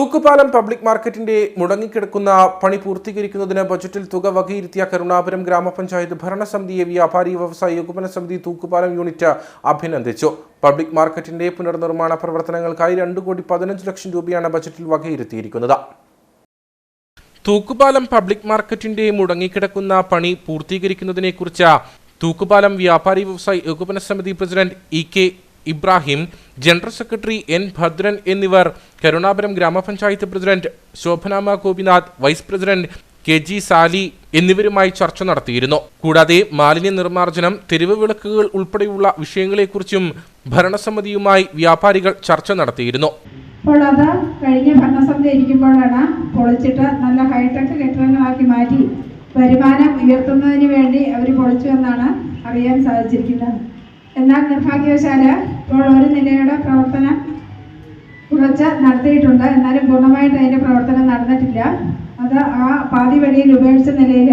തൂക്കുപാലം public മാർക്കറ്റിന്റെ മുടങ്ങിക്കിടക്കുന്ന പണി പൂർത്തീകരിക്കുന്നതിന് ബജറ്റിൽ തുക വകയിരുത്തിയ കരുണാപുരം ഗ്രാമപഞ്ചായത്ത് ഭരണസമിതിയെ വ്യാപാരി വ്യവസായ ഏകോപന സമിതി തൂക്കുപാലം യൂണിറ്റ് അഭിനന്ദിച്ചു. പബ്ലിക് മാർക്കറ്റിന്റെ പുനർനിർമ്മാണ പ്രവർത്തനങ്ങൾക്കായി രണ്ട് കോടി പതിനഞ്ച് ലക്ഷം രൂപയാണ് ബജറ്റിൽ വകയിരുത്തിയിരിക്കുന്നത്. തൂക്കുപാലം പബ്ലിക് മാർക്കറ്റിന്റെ മുടങ്ങിക്കിടക്കുന്ന പണി പൂർത്തീകരിക്കുന്നതിനെക്കുറിച്ച് തൂക്കുപാലം വ്യാപാരി വ്യവസായി ഏകോപന സമിതി president E K Ibrahim general secretary N Bhadran എന്നിവർ കരുണാപുരം ഗ്രാമപഞ്ചായത്ത് president Shobhanama Gopinath vice president K G Sali എന്നിവരുമായി ചർച്ച നടത്തിയിരുന്നു. കൂടാതെ മാലിന്യ നിർമ്മാർജനം തെരുവ് വിളക്കുകൾ ഉൾപ്പെടെയുള്ള വിഷയങ്ങളെക്കുറിച്ചും ഭരണസമിതിയുമായി വ്യാപാരികൾ ചർച്ച നടത്തിയിരുന്നു. അപ്പോൾ അത് കഴിഞ്ഞ ഭരണസമിതി ഇരിക്കുമ്പോഴാണ് പൊളിച്ചിട്ട് നല്ല ഹൈടെക് കെട്ടിടങ്ങളാക്കി മാറ്റി വരുമാനം ഉയർത്തുന്നതിന് വേണ്ടി അവർ പൊളിച്ചു എന്നാണ് അറിയാൻ സാധിച്ചിരിക്കുന്നത്. എന്നാൽ നിർഭാഗ്യവശാൽ ഇപ്പോൾ ഒരു നിലയുടെ പ്രവർത്തനം കുറച്ച് നടത്തിയിട്ടുണ്ട്. എന്നാലും പൂർണമായിട്ട് അതിന്റെ പ്രവർത്തനം നടന്നിട്ടില്ല. അത് ആ പാതി വഴിയിൽ ഉപേക്ഷിച്ച നിലയിൽ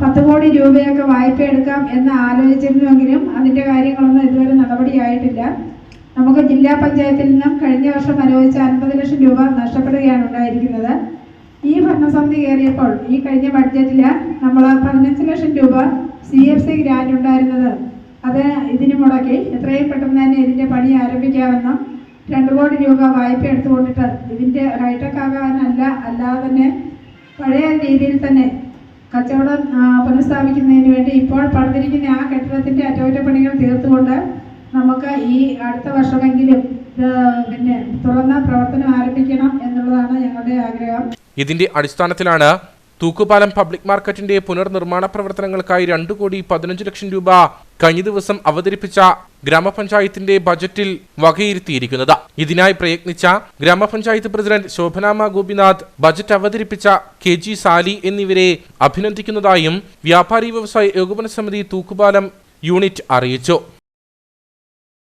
പത്ത് കോടി രൂപയൊക്കെ വായ്പ എടുക്കാം എന്ന് ആലോചിച്ചിരുന്നുവെങ്കിലും അതിന്റെ കാര്യങ്ങളൊന്നും ഇതുവരെ നടപടിയായിട്ടില്ല. നമുക്ക് ജില്ലാ പഞ്ചായത്തിൽ നിന്നും കഴിഞ്ഞ വർഷം അനുവദിച്ച അൻപത് ലക്ഷം രൂപ നഷ്ടപ്പെടുകയാണ് ഉണ്ടായിരിക്കുന്നത്. ഈ ഭരണസമിതി കയറിയപ്പോൾ ഈ കഴിഞ്ഞ ബഡ്ജറ്റിൽ നമ്മൾ പതിനഞ്ച് ലക്ഷം രൂപ സി എഫ് സി ഗ്രാൻഡ് ഉണ്ടായിരുന്നത് അത് ഇതിന് മുടക്കി എത്രയും പെട്ടെന്ന് തന്നെ ഇതിന്റെ പണി ആരംഭിക്കാമെന്നും രണ്ട് കോടി രൂപ വായ്പ എടുത്തുകൊണ്ടിട്ട് ഇതിന്റെ ഹൈടെക് ആകാനല്ല അല്ലാതെ തന്നെ പഴയ രീതിയിൽ തന്നെ കച്ചവടം പുനഃസ്ഥാപിക്കുന്നതിന് വേണ്ടി ഇപ്പോൾ പണിതിരിക്കുന്ന ആ കെട്ടിടത്തിന്റെ അറ്റകുറ്റപ്പണികൾ തീർത്തുകൊണ്ട് നമുക്ക് ഈ അടുത്ത വർഷമെങ്കിലും പിന്നെ തുറന്ന പ്രവർത്തനം ആരംഭിക്കണം എന്നുള്ളതാണ് ഞങ്ങളുടെ ആഗ്രഹം. ഇതിന്റെ അടിസ്ഥാനത്തിലാണ് തൂക്കുപാലം പബ്ലിക് മാർക്കറ്റിന്റെ പുനർനിർമ്മാണ പ്രവർത്തനങ്ങൾക്കായി രണ്ടു കോടി പതിനഞ്ച് ലക്ഷം രൂപ കഴിഞ്ഞ ദിവസം അവതരിപ്പിച്ച ഗ്രാമപഞ്ചായത്തിന്റെ ബജറ്റിൽ വകയിരുത്തിയിരിക്കുന്നത്. ഇതിനായി പ്രയത്നിച്ച ഗ്രാമപഞ്ചായത്ത് പ്രസിഡന്റ് ശോഭനാമ ഗോപിനാഥ് ബജറ്റ് അവതരിപ്പിച്ച കെ ജി സാലി എന്നിവരെ അഭിനന്ദിക്കുന്നതായും വ്യാപാരി വ്യവസായ ഏകോപന സമിതി തൂക്കുപാലം യൂണിറ്റ് അറിയിച്ചു.